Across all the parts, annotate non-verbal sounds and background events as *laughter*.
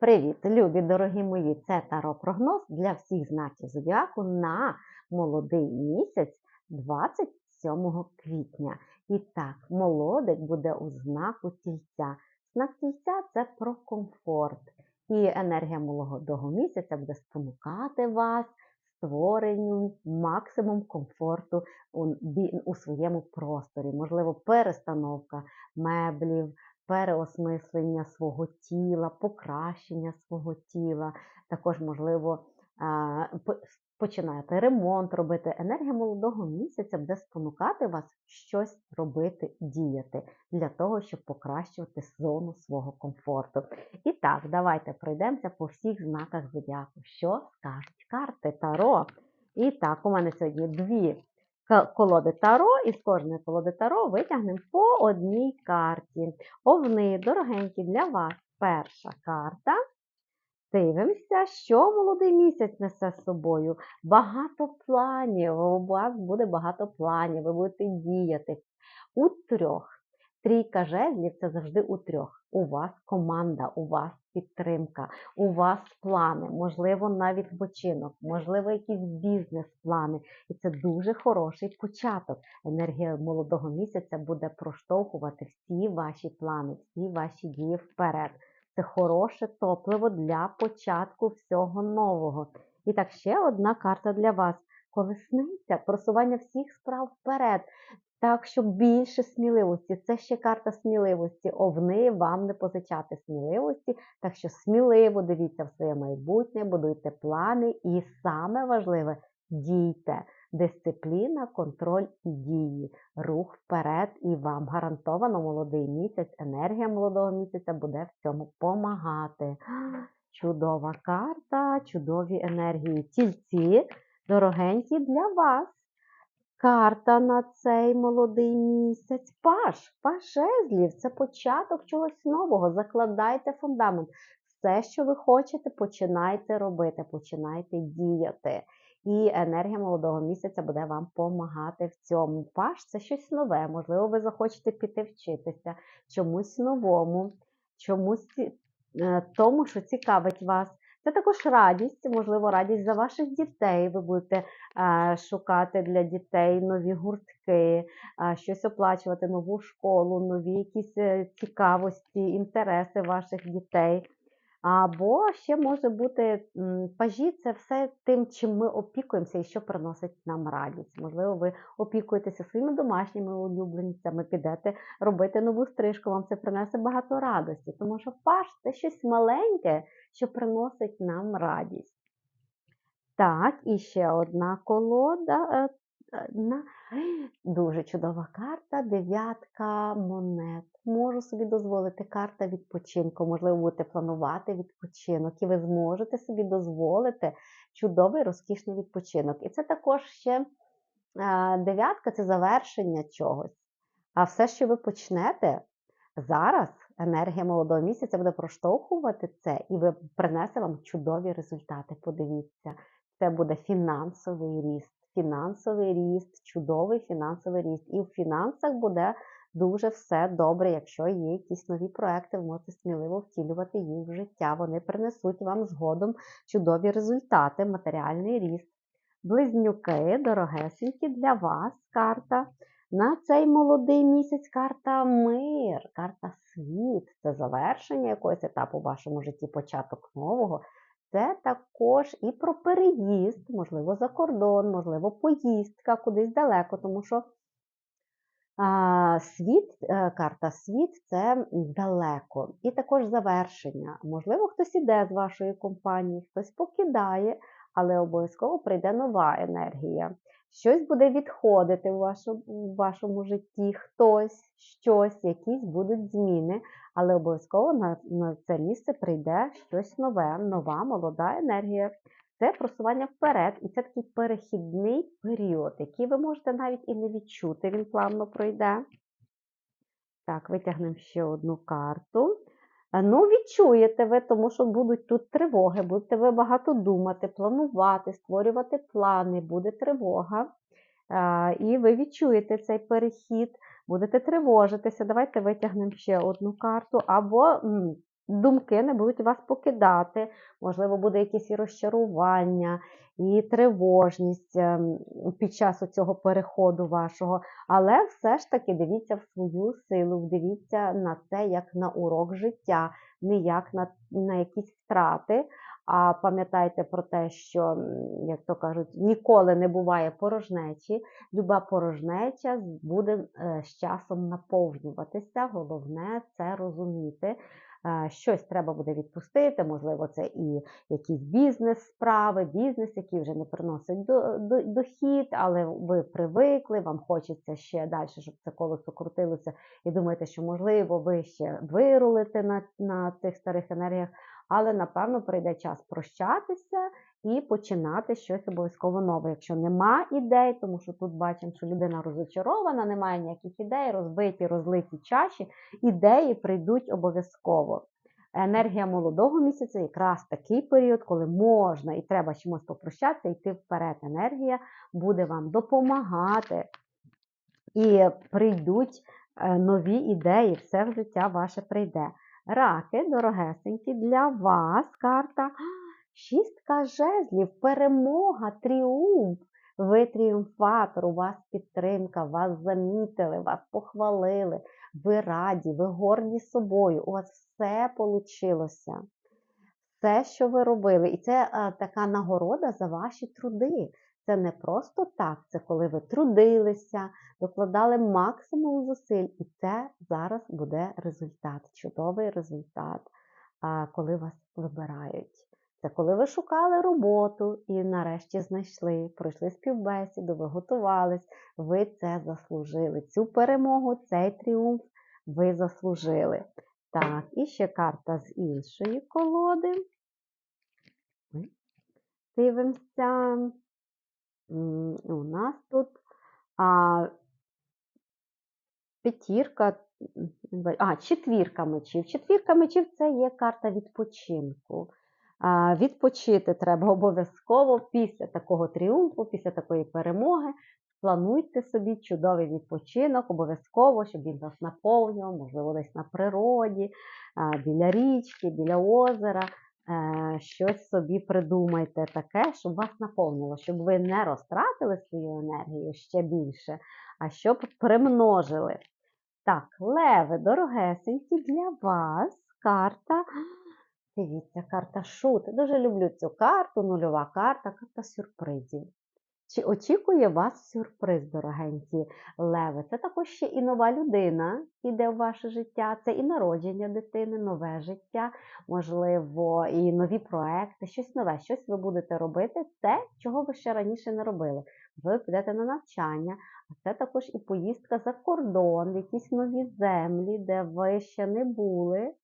Привіт, любі дорогі мої! Це Таро прогноз для всіх знаків зодіаку на молодий місяць 27 квітня. І так, молодик буде у знаку тільця. Знак тільця це про комфорт. І енергія молодого місяця буде спонукати вас створенню максимум комфорту у своєму просторі. Можливо, перестановка меблів, переосмислення свого тіла, покращення свого тіла. Також, можливо, починаєте ремонт робити. Енергія молодого місяця буде спонукати вас щось робити, діяти для того, щоб покращувати зону свого комфорту. І так, давайте пройдемося по всіх знаках зодіаку. Що скажуть карти Таро? І так, у мене сьогодні дві колоди Таро, і з кожної колоди Таро витягнемо по одній карті. Овни, дорогенькі, для вас перша карта. Дивимося, що молодий місяць несе з собою. Багато планів. У вас буде багато планів, ви будете діяти. У трьох. Трійка жезлів це завжди у трьох. У вас команда, у вас підтримка, у вас плани, можливо, на відпочинок, можливо, якісь бізнес-плани. І це дуже хороший початок. Енергія молодого місяця буде проштовхувати всі ваші плани, всі ваші дії вперед. Це хороше топливо для початку всього нового. І так, ще одна карта для вас. Колесниця, просування всіх справ вперед. Так, щоб більше сміливості. Це ще карта сміливості. Овни вам не позичати сміливості. Так що сміливо дивіться в своє майбутнє, будуйте плани і саме важливе дійте. Дисципліна, контроль і дії, рух вперед, і вам гарантовано молодий місяць, енергія молодого місяця буде в цьому помагати. Чудова карта, чудові енергії. Тільці, дорогенькі для вас. Карта на цей молодий місяць. Паш, паш жезлів. Це початок чогось нового. Закладайте фундамент. Все, що ви хочете, починайте робити, починайте діяти. І енергія молодого місяця буде вам допомагати в цьому. Паш це щось нове. Можливо, ви захочете піти вчитися чомусь новому, чомусь е, тому, що цікавить вас. Це також радість, можливо, радість за ваших дітей. Ви будете шукати для дітей нові гуртки, щось оплачувати, нову школу, нові якісь е, цікавості, інтереси ваших дітей. Або ще може бути пажі, це все тим, чим ми опікуємося і що приносить нам радість. Можливо, ви опікуєтеся своїми домашніми улюбленцями, підете робити нову стрижку, вам це принесе багато радості, тому що паш це щось маленьке, що приносить нам радість. Так, і ще одна колода. е, *gasps* Дуже чудова карта, дев'ятка монет. Можу собі дозволити карта відпочинку. Можливо, будете планувати відпочинок, і ви зможете собі дозволити чудовий розкішний відпочинок. І це також ще дев'ятка це завершення чогось. А все, що ви почнете зараз, енергія молодого місяця буде проштовхувати це і ви принесе вам чудові результати. Подивіться, це буде фінансовий ріст. Фінансовий ріст, чудовий фінансовий ріст. І в фінансах буде дуже все добре. Якщо є якісь нові проекти, ви можете сміливо втілювати їх в життя. Вони принесуть вам згодом чудові результати, матеріальний ріст. Близнюки, дорогесенькі, для вас карта. На цей молодий місяць карта мир, карта світ. Це завершення якогось етапу в вашому житті, початок нового. Це також і про переїзд, можливо, за кордон, можливо, поїздка кудись далеко, тому що світ, е, карта світ це далеко. І також завершення. Можливо, хтось іде з вашої компанії, хтось покидає, але обов'язково прийде нова енергія. Щось буде відходити у вашому, у вашому житті, хтось, щось, якісь будуть зміни, але обов'язково на, на це місце прийде щось нове, нова молода енергія. Це просування вперед, і це такий перехідний період, який ви можете навіть і не відчути, він плавно пройде. Так, витягнемо ще одну карту. Е, Ну, відчуєте ви, тому що будуть тут тривоги, будете ви багато думати, планувати, створювати плани, буде тривога. Е, І ви відчуєте цей перехід, будете тривожитися. Давайте витягнемо ще одну карту. Або думки не будуть вас покидати, можливо, буде якесь і розчарування, і тривожність ем, під час цього переходу вашого. Але все ж таки дивіться в свою силу, дивіться на це як на урок життя, не як на, на якісь втрати. А пам'ятайте про те, що, як то кажуть, ніколи не буває порожнечі. Люба порожнеча буде е, з часом наповнюватися. Головне це розуміти. Е, Щось треба буде відпустити, можливо, це і якісь бізнес-справи, бізнес, який вже не приносить до, до, дохід, але ви привикли, вам хочеться ще далі, щоб це колесо крутилося, і думаєте, що можливо ви ще вирулите на, на цих старих енергіях, але напевно прийде час прощатися і починати щось обов'язково нове. Якщо нема ідей, тому що тут бачимо, що людина розочарована, немає ніяких ідей, розбиті, розлиті чаші, ідеї прийдуть обов'язково. Енергія молодого місяця якраз такий період, коли можна і треба з чимось попрощатися, йти вперед. Енергія буде вам допомагати і прийдуть е, нові ідеї, все в життя ваше прийде. Раки, дорогесенькі, для вас карта. Шістка жезлів, перемога, тріумф. Ви тріумфатор, у вас підтримка, вас замітили, вас похвалили, ви раді, ви горді собою, у вас все получилося. Все, що ви робили. І це а, така нагорода за ваші труди. Це не просто так, це коли ви трудилися, докладали максимум зусиль, і це зараз буде результат, чудовий результат, а, коли вас вибирають. Це коли ви шукали роботу і нарешті знайшли, пройшли співбесіду, ви готувались, ви це заслужили. Цю перемогу, цей тріумф ви заслужили. Так, і ще карта з іншої колоди. Дивимося. У нас тут а, п'ятірка, а, четвірка мечів. Четвірка мечів це є карта відпочинку. Відпочити треба обов'язково після такого тріумфу, після такої перемоги. Плануйте собі чудовий відпочинок, обов'язково, щоб він вас наповнював, можливо, десь на природі, біля річки, біля озера. Е, Щось собі придумайте таке, щоб вас наповнило, щоб ви не розтратили свою енергію ще більше, а щоб примножили. Так, леви, дорогесенькі, для вас карта. Дивіться, карта шут. Дуже люблю цю карту, нульова карта, карта сюрпризів. Чи очікує вас сюрприз, дорогенькі леви? Це також ще і нова людина іде в ваше життя, це і народження дитини, нове життя, можливо, і нові проекти, щось нове, щось ви будете робити, те, чого ви ще раніше не робили. Ви підете на навчання, а це також і поїздка за кордон, в якісь нові землі, де ви ще не були.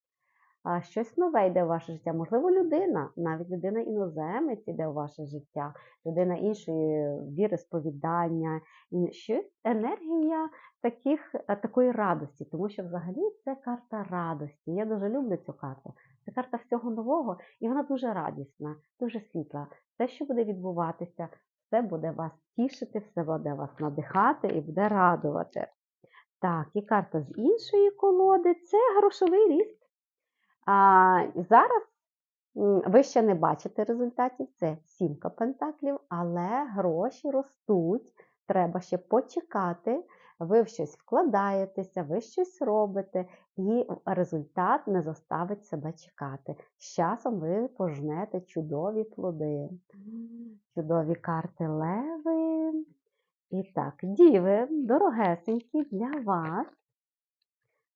А щось нове йде в ваше життя. Можливо, людина, навіть людина іноземець іде в ваше життя, людина іншої віри, сповідання, щось енергія таких, е, такої радості, тому що взагалі це карта радості. Я дуже люблю цю карту. Це карта всього нового, і вона дуже радісна, дуже світла. Все, що буде відбуватися, все буде вас тішити, все буде вас надихати і буде радувати. Так, і карта з іншої колоди це грошовий ріст. А, зараз ви ще не бачите результатів, це сімка пентаклів, але гроші ростуть, треба ще почекати. Ви в щось вкладаєтеся, ви щось робите, і результат не заставить себе чекати. З часом ви пожнете чудові плоди. Чудові карти леви. І так, діви, дорогесенькі для вас.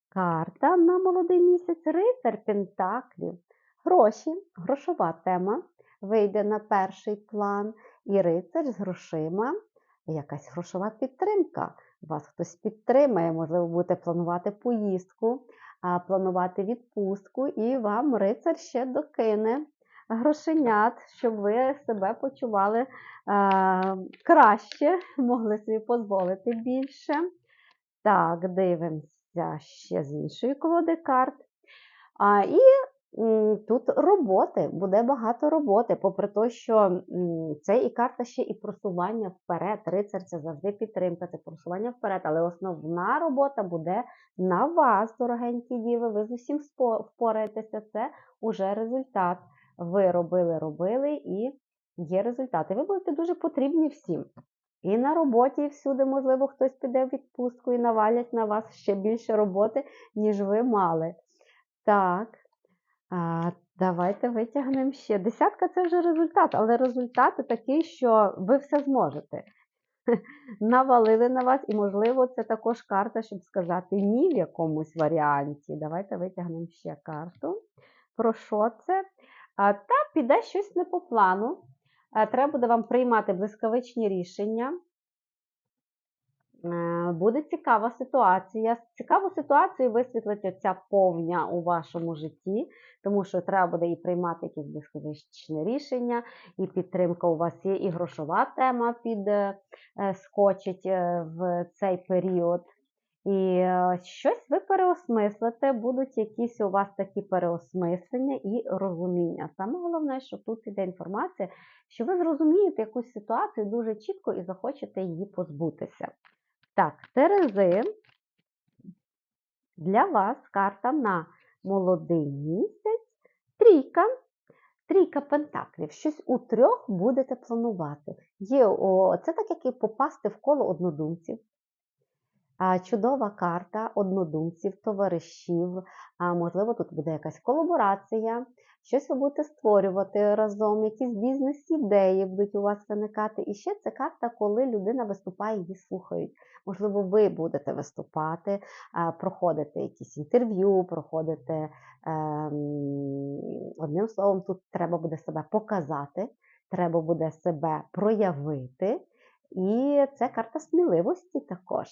Карта на молодий місяць рицар Пентаклів. Гроші, грошова тема вийде на перший план. І рицар з грошима, якась грошова підтримка. Вас хтось підтримає, можливо, будете планувати поїздку, планувати відпустку, і вам рицар ще докине грошенят, щоб ви себе почували краще, могли собі дозволити більше. Так, дивимося ще з іншої колоди карт. А, і тут роботи, буде багато роботи, попри те, що це і карта ще і просування вперед. Рицар це завжди підтримка, це просування вперед, але основна робота буде на вас, дорогенькі діви. Ви з усім впораєтеся. Це уже результат. Ви робили, робили і є результати. Ви будете дуже потрібні всім. І на роботі, і всюди, можливо, хтось піде в відпустку і навалять на вас ще більше роботи, ніж ви мали. Так, а, давайте витягнемо ще. Десятка це вже результат, але результат такий, що ви все зможете. *laughs* Навалили на вас, і, можливо, це також карта, щоб сказати ні в якомусь варіанті. Давайте витягнемо ще карту. Про що це? А, та піде щось не по плану. А, треба буде вам приймати блискавичні рішення. Е, Буде цікава ситуація. Цікаву ситуацію висвітлиться ця повня у вашому житті, тому що треба буде і приймати якісь блискавичне рішення, і підтримка у вас є, і грошова тема підскочить е, в цей період. І е, щось ви переосмислите, будуть якісь у вас такі переосмислення і розуміння. Саме головне, що тут іде інформація, що ви зрозумієте якусь ситуацію дуже чітко і захочете її позбутися. Так, Терези, для вас карта на молодий місяць, трійка, трійка пентаклів. Щось у трьох будете планувати. Є, о, це так, як і попасти в коло однодумців. Чудова карта однодумців, товаришів, можливо, тут буде якась колаборація, щось ви будете створювати разом, якісь бізнес-ідеї будуть у вас виникати. І ще це карта, коли людина виступає, її слухають. Можливо, ви будете виступати, проходити якісь інтерв'ю, проходити, ем, одним словом, тут треба буде себе показати, треба буде себе проявити. І це карта сміливості також.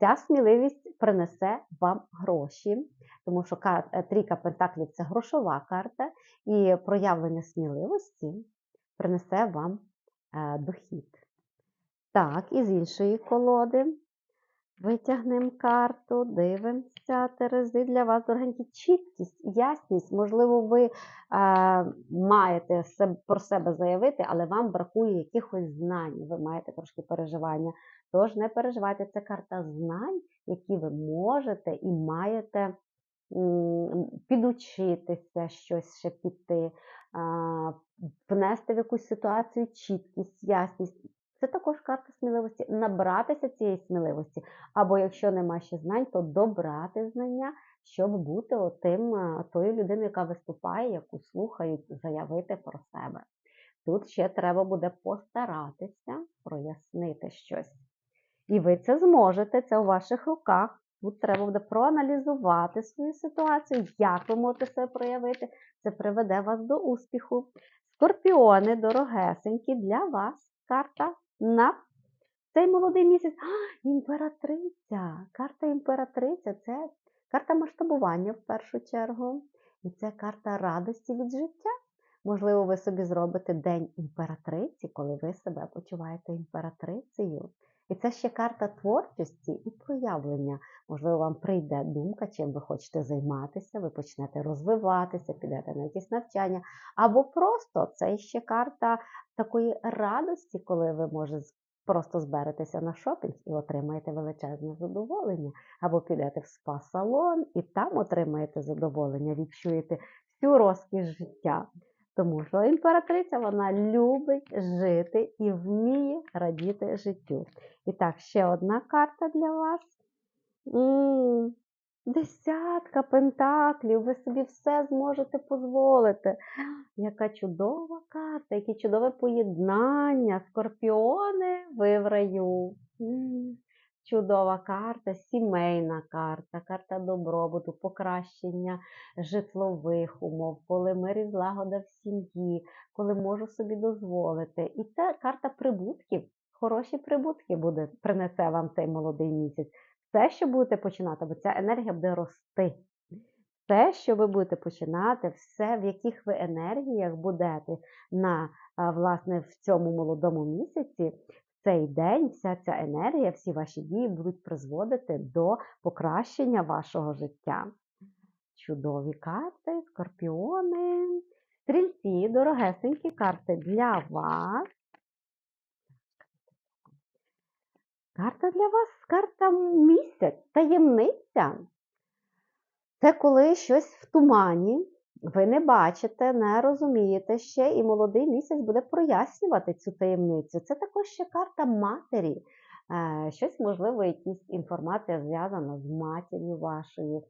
Ця сміливість принесе вам гроші, тому що е, трійка пентаклів це грошова карта, і проявлення сміливості принесе вам е, дохід. Так, і з іншої колоди витягнемо карту, дивимося, Терези для вас, дорогенькі, чіткість, ясність. Можливо, ви е, маєте про себе заявити, але вам бракує якихось знань, ви маєте трошки переживання. Тож не переживайте, це карта знань, які ви можете і маєте підучитися, щось ще піти, а, внести в якусь ситуацію чіткість, ясність. Це також карта сміливості, набратися цієї сміливості. Або якщо нема ще знань, то добрати знання, щоб бути отим, тою людиною, яка виступає, яку слухають, заявити про себе. Тут ще треба буде постаратися прояснити щось. І ви це зможете, це у ваших руках. Тут треба буде проаналізувати свою ситуацію, як ви можете себе проявити. Це приведе вас до успіху. Скорпіони, дорогесенькі, для вас карта на цей молодий місяць. А, імператриця. Карта імператриця це карта масштабування в першу чергу. І це карта радості від життя. Можливо, ви собі зробите День імператриці, коли ви себе почуваєте імператрицею. І це ще карта творчості і проявлення. Можливо, вам прийде думка, чим ви хочете займатися, ви почнете розвиватися, підете на якісь навчання. Або просто це ще карта такої радості, коли ви може просто зберетеся на шопінг і отримаєте величезне задоволення. Або підете в спа-салон і там отримаєте задоволення, відчуєте всю розкіш життя. Тому що імператриця вона любить жити і вміє радіти життю. І так, ще одна карта для вас. М, Десятка пентаклів, ви собі все зможете дозволити. Яка чудова карта, яке чудове поєднання. Скорпіони, ви в раю. Чудова карта, сімейна карта, карта добробуту, покращення житлових умов, коли мир і злагода в сім'ї, коли можу собі дозволити. І це карта прибутків. Хороші прибутки буде, принесе вам цей молодий місяць. Все, що будете починати, бо ця енергія буде рости. Все, що ви будете починати, все, в яких ви енергіях будете на власне в цьому молодому місяці, в цей день вся ця енергія, всі ваші дії будуть призводити до покращення вашого життя. Чудові карти, скорпіони, стрільці, дорогесенькі карти для вас. Карта для вас, карта місяць, таємниця. Це коли щось в тумані, ви не бачите, не розумієте ще, і молодий місяць буде прояснювати цю таємницю. Це також ще карта матері. Е, Щось, можливо, якась інформація зв'язана з матір'ю вашою,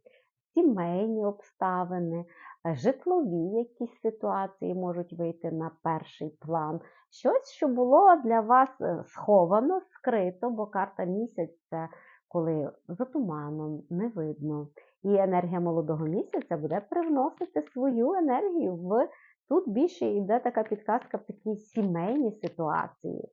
сімейні обставини, е, житлові якісь ситуації можуть вийти на перший план. Щось, що було для вас е, сховано, скрито, бо карта місяць це коли за туманом не видно. І енергія молодого місяця буде привносити свою енергію в тут більше йде така підказка в такі сімейні ситуації.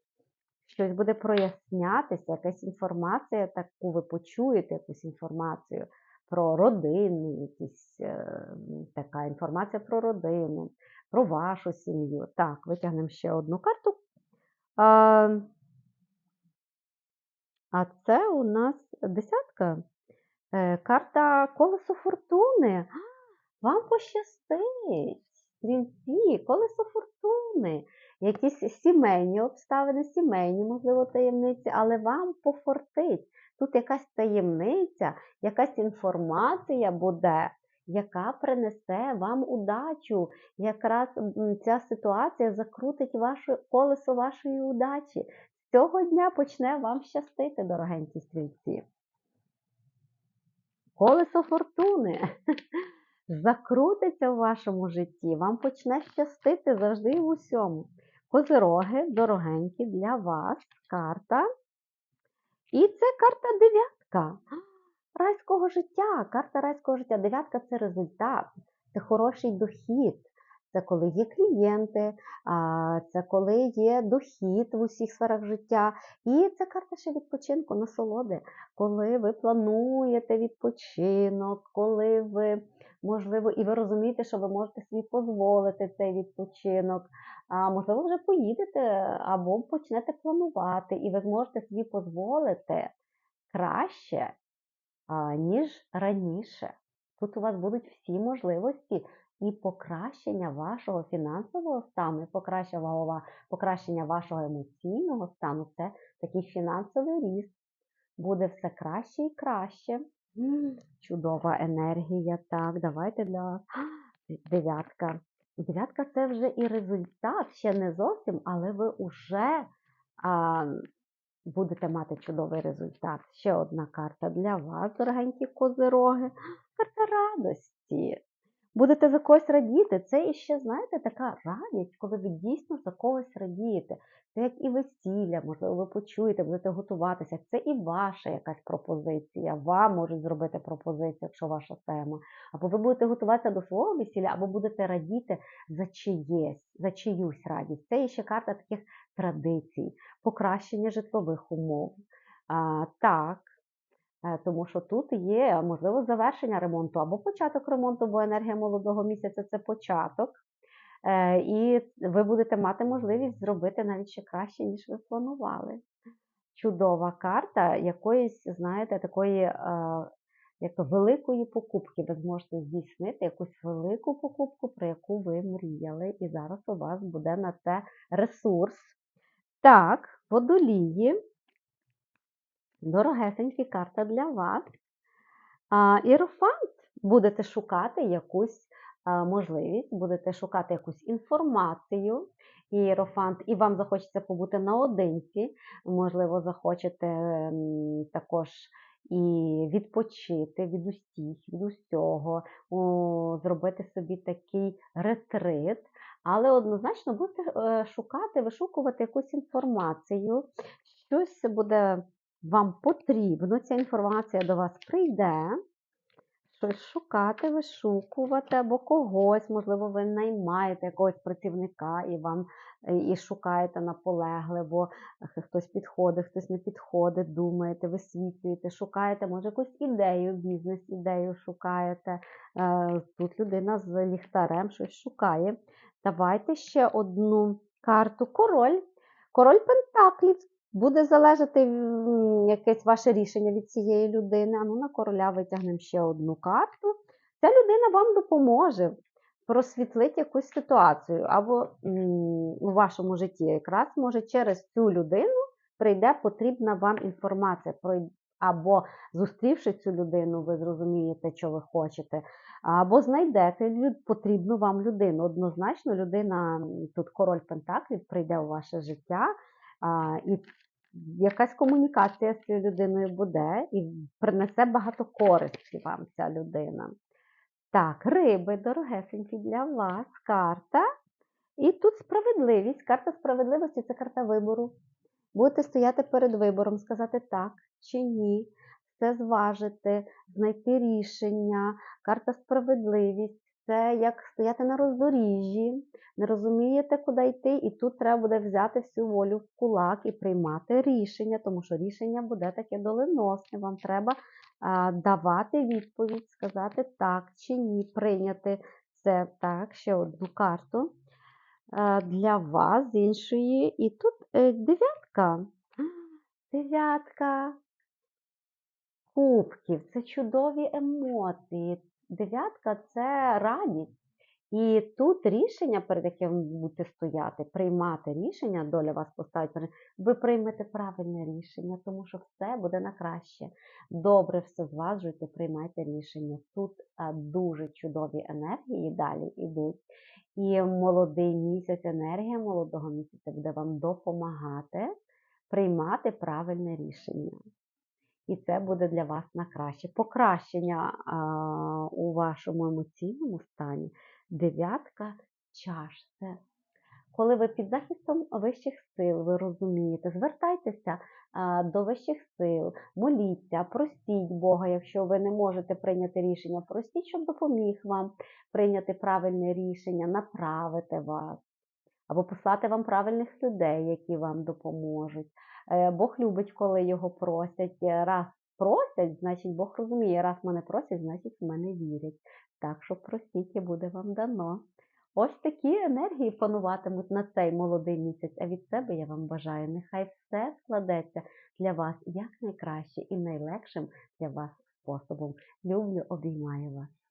Щось буде прояснятися, якась інформація, таку ви почуєте якусь інформацію про родини, якісь, е, така інформація про родину, про вашу сім'ю. Так, витягнемо ще одну карту. А, а це у нас десятка. Е, Карта колесо фортуни. Вам пощастить. Стрільці, колесо фортуни. Якісь сімейні обставини, сімейні, можливо, таємниці, але вам пофортить. Тут якась таємниця, якась інформація буде, яка принесе вам удачу. Якраз ця ситуація закрутить ваше колесо вашої удачі. З цього дня почне вам щастити, дорогенькі стрільці. Колесо фортуни *laughs* закрутиться в вашому житті, вам почне щастити завжди в усьому. Козироги дорогенькі для вас карта. І це карта дев'ятка. Райського життя. Карта райського життя. Дев'ятка це результат, це хороший дохід. Це коли є клієнти, це коли є дохід в усіх сферах життя. І це карта ще відпочинку, насолоди, коли ви плануєте відпочинок, коли ви, можливо, і ви розумієте, що ви можете собі дозволити цей відпочинок. А можливо, вже поїдете або почнете планувати, і ви зможете собі дозволити краще, а, ніж раніше. Тут у вас будуть всі можливості і покращення вашого фінансового стану, і покращення, покращення вашого емоційного стану це такий фінансовий ріст. Буде все краще і краще. Чудова енергія. Так, давайте для. *gasps* Дев'ятка. Дев'ятка це вже і результат, ще не зовсім, але ви вже а, будете мати чудовий результат. Ще одна карта для вас, дорогенькі козироги. Карта радості. Будете за когось радіти. Це іще, знаєте, така радість, коли ви дійсно за когось радієте. Це як і весілля, можливо, ви почуєте, будете готуватися. Це і ваша якась пропозиція. Вам можуть зробити пропозицію, якщо ваша тема. Або ви будете готуватися до свого весілля, або будете радіти за чиєсь, за чиюсь радість. Це іще карта таких традицій, покращення житлових умов. А, так, тому що тут є можливо завершення ремонту або початок ремонту, бо енергія молодого місяця це початок. Е, І ви будете мати можливість зробити навіть ще краще, ніж ви планували. Чудова карта якоїсь, знаєте, такої е, як великої покупки. Ви зможете здійснити якусь велику покупку, про яку ви мріяли, і зараз у вас буде на це ресурс. Так, водолії. Дорогесенькі карта для вас. А, Іерофант будете шукати якусь можливість, будете шукати якусь інформацію. Іерофант, і вам захочеться побути наодинці, можливо, захочете також і відпочити від усіх, від усього, зробити собі такий ретрит. Але однозначно будете е, шукати, вишукувати якусь інформацію, щось буде вам потрібно, ця інформація до вас прийде, щось шукати, вишукувати або когось, можливо, ви наймаєте якогось працівника і вам е, і шукаєте наполегливо, хтось підходить, хтось не підходить, думаєте, висвітлюєте, шукаєте, може, якусь ідею, бізнес-ідею шукаєте. Е, Тут людина з ліхтарем щось шукає. Давайте ще одну карту. Король. Король Пентаклів. Буде залежати якесь ваше рішення від цієї людини. А ну на короля витягнемо ще одну карту. ця людина вам допоможе просвітлить якусь ситуацію, або у вашому житті якраз може через цю людину прийде потрібна вам інформація. Або зустрівши цю людину, ви зрозумієте, що ви хочете, або знайдете потрібну вам людину. Однозначно, людина, тут король Пентаклів, прийде у ваше життя, а, і якась комунікація з цією людиною буде, і принесе багато користі вам ця людина. Так, риби, дорогесенькі для вас, карта. І тут справедливість. Карта справедливості це карта вибору. Будете стояти перед вибором, сказати так чи ні, все зважити, знайти рішення. Карта справедливість це як стояти на роздоріжжі, не розумієте, куди йти, і тут треба буде взяти всю волю в кулак і приймати рішення, тому що рішення буде таке доленосне. Вам треба а, давати відповідь, сказати так чи ні, прийняти це так, ще одну карту а, для вас з іншої. І тут е, дев'ятка. Дев'ятка кубків це чудові емоції. Дев'ятка це радість. І тут рішення, перед яким ви будете стояти, приймати рішення, доля вас поставить, ви приймете правильне рішення, тому що все буде на краще. Добре все зважуйте, приймайте рішення. Тут дуже чудові енергії далі йдуть. І молодий місяць, енергія молодого місяця буде вам допомагати приймати правильне рішення. І це буде для вас на краще. Покращення а, у вашому емоційному стані. Дев'ятка чаш. Це коли ви під захистом вищих сил, ви розумієте, звертайтеся а, до вищих сил, моліться, простіть Бога, якщо ви не можете прийняти рішення, простіть, щоб допоміг вам прийняти правильне рішення, направити вас. Або послати вам правильних людей, які вам допоможуть. Е, Бог любить, коли його просять. Е, Раз просять, значить Бог розуміє, раз мене просять, значить в мене вірять. Так що простіть і буде вам дано. Ось такі енергії пануватимуть на цей молодий місяць. А від себе я вам бажаю, нехай все складеться для вас якнайкраще і найлегшим для вас способом. Люблю, обіймаю вас.